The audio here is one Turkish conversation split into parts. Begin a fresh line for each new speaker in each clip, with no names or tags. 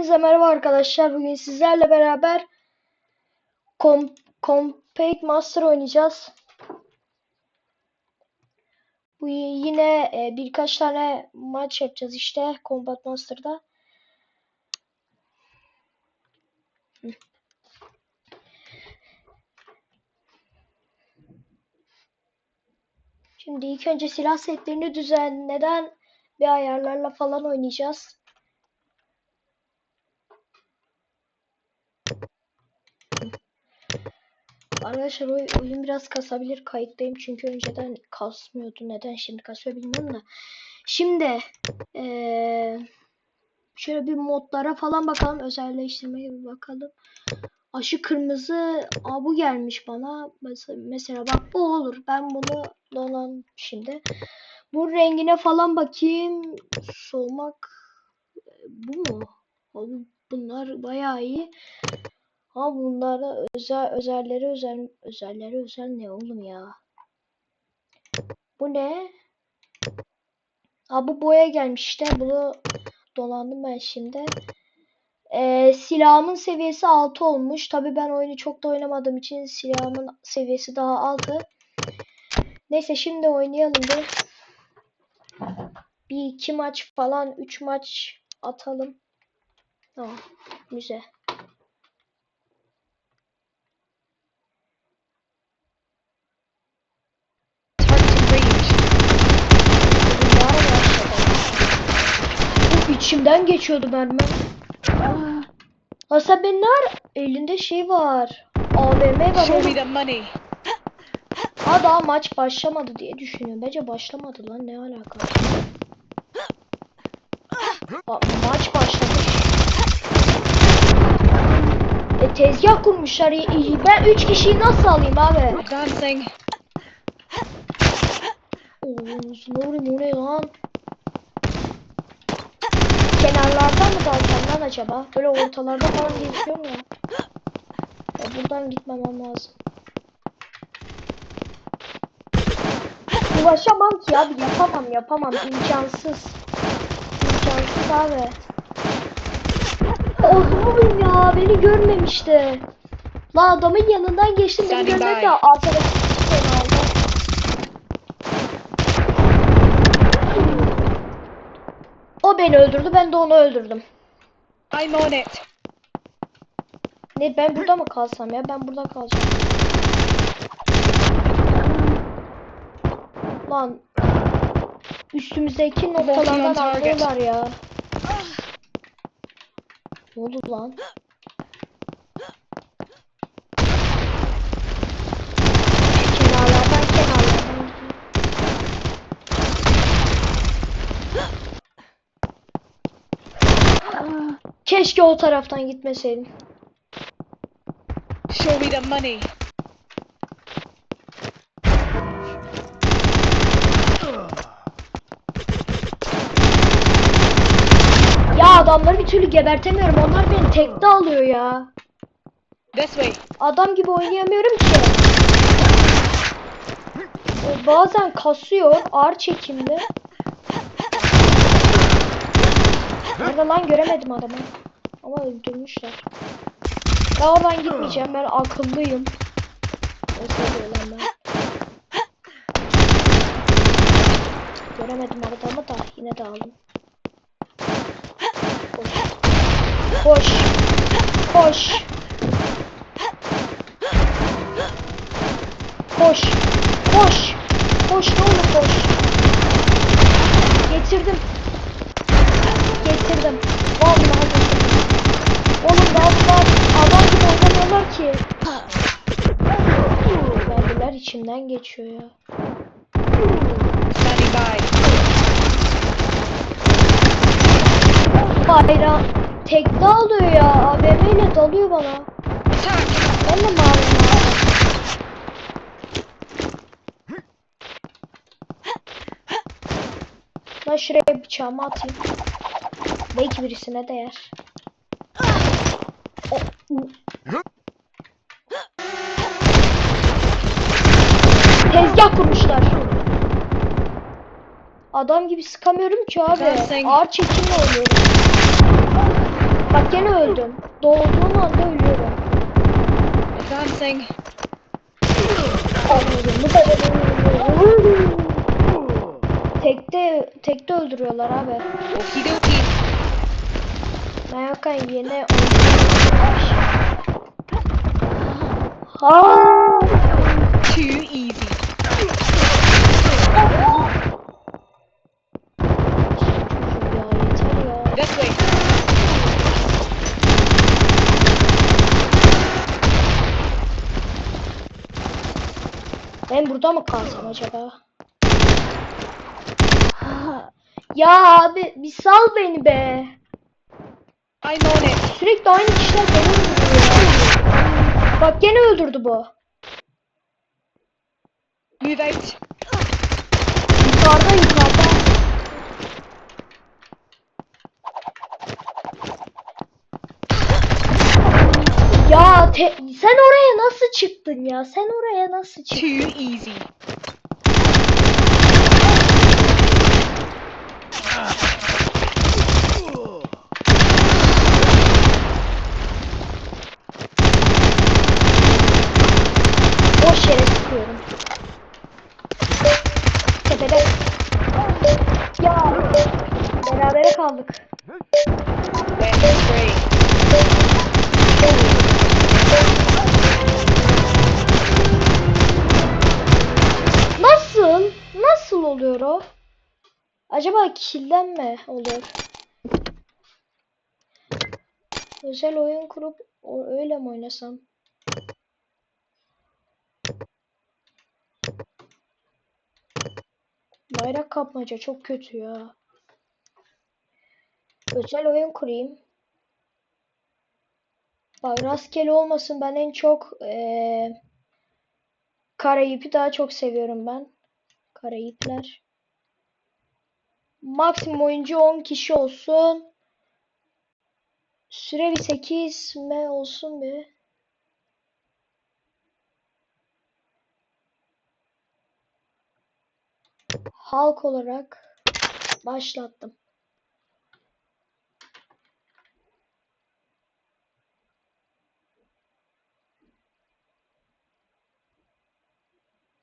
Hepinize merhaba arkadaşlar. Bugün sizlerle beraber Com Compact Master oynayacağız. Bu yine e, birkaç tane maç yapacağız işte Combat Master'da. Şimdi ilk önce silah setlerini düzenleden bir ayarlarla falan oynayacağız. Arkadaşlar oy- oyun biraz kasabilir. Kayıttayım çünkü önceden kasmıyordu. Neden şimdi kasıyor bilmiyorum da. Şimdi eee, şöyle bir modlara falan bakalım. Özelleştirmeye bir bakalım. Aşı kırmızı Aa, bu gelmiş bana. Mesela, bak bu olur. Ben bunu donan şimdi. Bu rengine falan bakayım. Solmak bu mu? Bunlar bayağı iyi. Ha bunlarda özel özelleri özel özelleri özel ne oğlum ya? Bu ne? Ha bu boya gelmiş işte. Bunu dolandım ben şimdi. Ee, silahımın seviyesi 6 olmuş. Tabii ben oyunu çok da oynamadığım için silahımın seviyesi daha 6. Neyse şimdi oynayalım bir. Bir iki maç falan, üç maç atalım. Tamam. Müze.
Target range.
Bunlar başladı. Bu içimden geçiyordu mermi. Hasan ben ne ara- Elinde şey var. AVM var.
Show me the money.
Ha daha maç başlamadı diye düşünüyorum. Bence başlamadı lan ne alaka? Aa, maç başlamış. E tezgah kurmuşlar. Ben 3 kişiyi nasıl alayım abi?
Advancing.
Oo, oluyor o ne lan? Kenarlardan mı dalsam lan acaba? Böyle ortalarda falan geziyorum ya. ya. Buradan gitmemem lazım. Ulaşamam ki abi yapamam yapamam imkansız. İmkansız abi. Oğlum ya beni görmemişti. La adamın yanından geçtim beni
Standing
görmedi
by.
de arkadaki beni aldı. O beni öldürdü ben de onu öldürdüm.
I'm on it.
Ne ben burada mı kalsam ya? Ben burada kalacağım. Lan üstümüzdeki noktalardan alıyorlar ya. Ne oldu lan? Keşke o taraftan gitmeseydim.
Show me the money.
Ya adamları bir türlü gebertemiyorum. Onlar beni tekte alıyor ya.
This way.
Adam gibi oynayamıyorum ki. O bazen kasıyor ağır çekimli. Nerede lan göremedim adamı. Ama öldürmüşler. Ben oradan gitmeyeceğim. Ben akıllıyım. Özür dilerim ben. Göremedim adamı da yine de aldım. Koş. Koş. Koş. Koş. Koş. Koş ne olur koş. Getirdim. Getirdim. Vallahi getirdim. Oğlum daha bunlar adam gibi oynamıyorlar ki. Mermiler içimden geçiyor ya. Bayrağı tekte alıyor ya. AVM ile dalıyor bana. Ben de abi? Ben şuraya bıçağımı atayım. Belki birisine değer. O- u- Tezgah kurmuşlar. Adam gibi sıkamıyorum ki abi.
Güzel sen-
Ağır çekimle oynuyorum. Bak gel öldüm. Doğduğum anda ölüyorum.
Advancing.
Anladım. Bu kadar ölüyorum. Tekte, tekte öldürüyorlar abi.
Okie
yokken yeni Ha!
Too easy.
Ben burada mı kalsam acaba? Ya abi bir sal beni be.
I'm on it.
Sürekli aynı kişiler beni öldürüyor. Bak gene öldürdü bu.
Out.
Yukarıda yukarıda. Ya te- sen oraya nasıl çıktın ya? Sen oraya nasıl çıktın?
Too easy.
Olur? Özel oyun kurup o- öyle mi oynasam? Bayrak kapmaca çok kötü ya. Özel oyun kurayım. Bak rastgele olmasın ben en çok eee Karayip'i daha çok seviyorum ben. Karayipler. Maksimum oyuncu 10 kişi olsun. Süre bir 8 mi olsun bir. Halk olarak başlattım.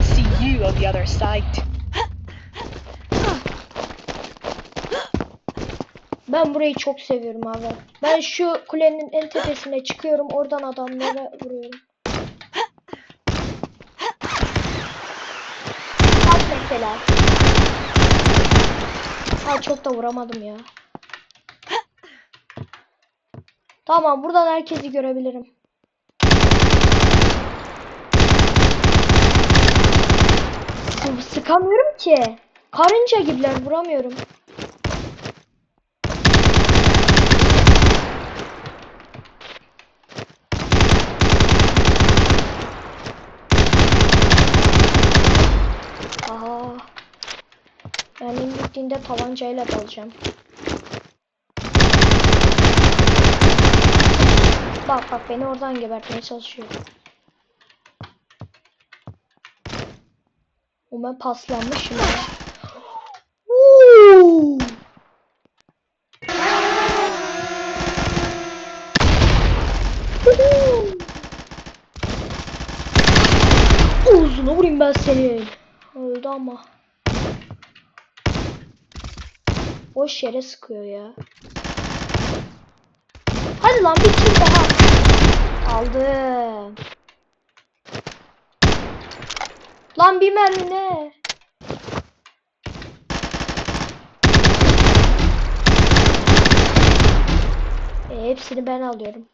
See you on the other side.
Ben burayı çok seviyorum abi. Ben şu kulenin en tepesine çıkıyorum. Oradan adamlara vuruyorum. Bak mesela. Ha çok da vuramadım ya. Tamam buradan herkesi görebilirim. Sı- Sıkamıyorum ki. Karınca gibiler vuramıyorum. Yani bittiğinde tabancayla dalacağım. Bak bak beni oradan gebertmeye çalışıyor. O ben paslanmışım ya. Uzuna vurayım ben senin. Öldü ama. Boş yere sıkıyor ya. Hadi lan bir kill daha. Aldım. Lan bir mermi ne? E, hepsini ben alıyorum.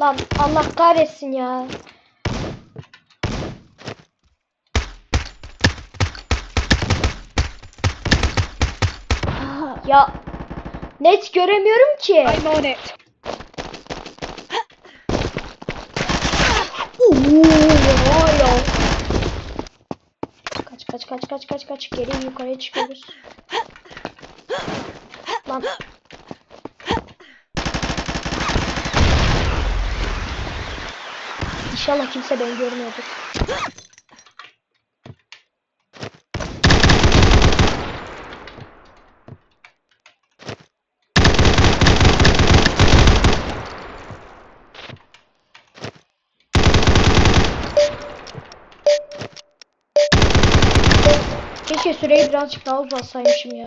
Lan Allah kahretsin ya. Ya net göremiyorum ki.
I'm on it.
Kaç kaç kaç kaç kaç kaç geri yukarıya çıkıyoruz. Lan. İnşallah kimse beni görmüyordur. Keşke süreyi birazcık daha uzatsaymışım ya.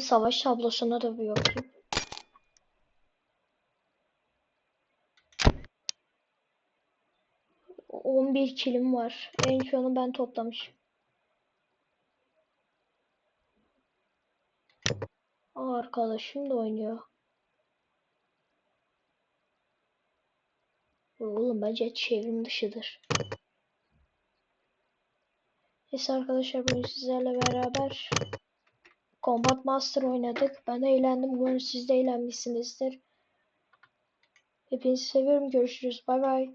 Savaş tablosuna da bir bakayım. On bir kilim var. En çoğunu ben toplamışım. Arkadaşım da oynuyor. Oğlum bence çevrim dışıdır. Neyse arkadaşlar bugün sizlerle beraber Combat Master oynadık. Ben eğlendim. Umarım siz de eğlenmişsinizdir. Hepinizi seviyorum. Görüşürüz. Bay bay.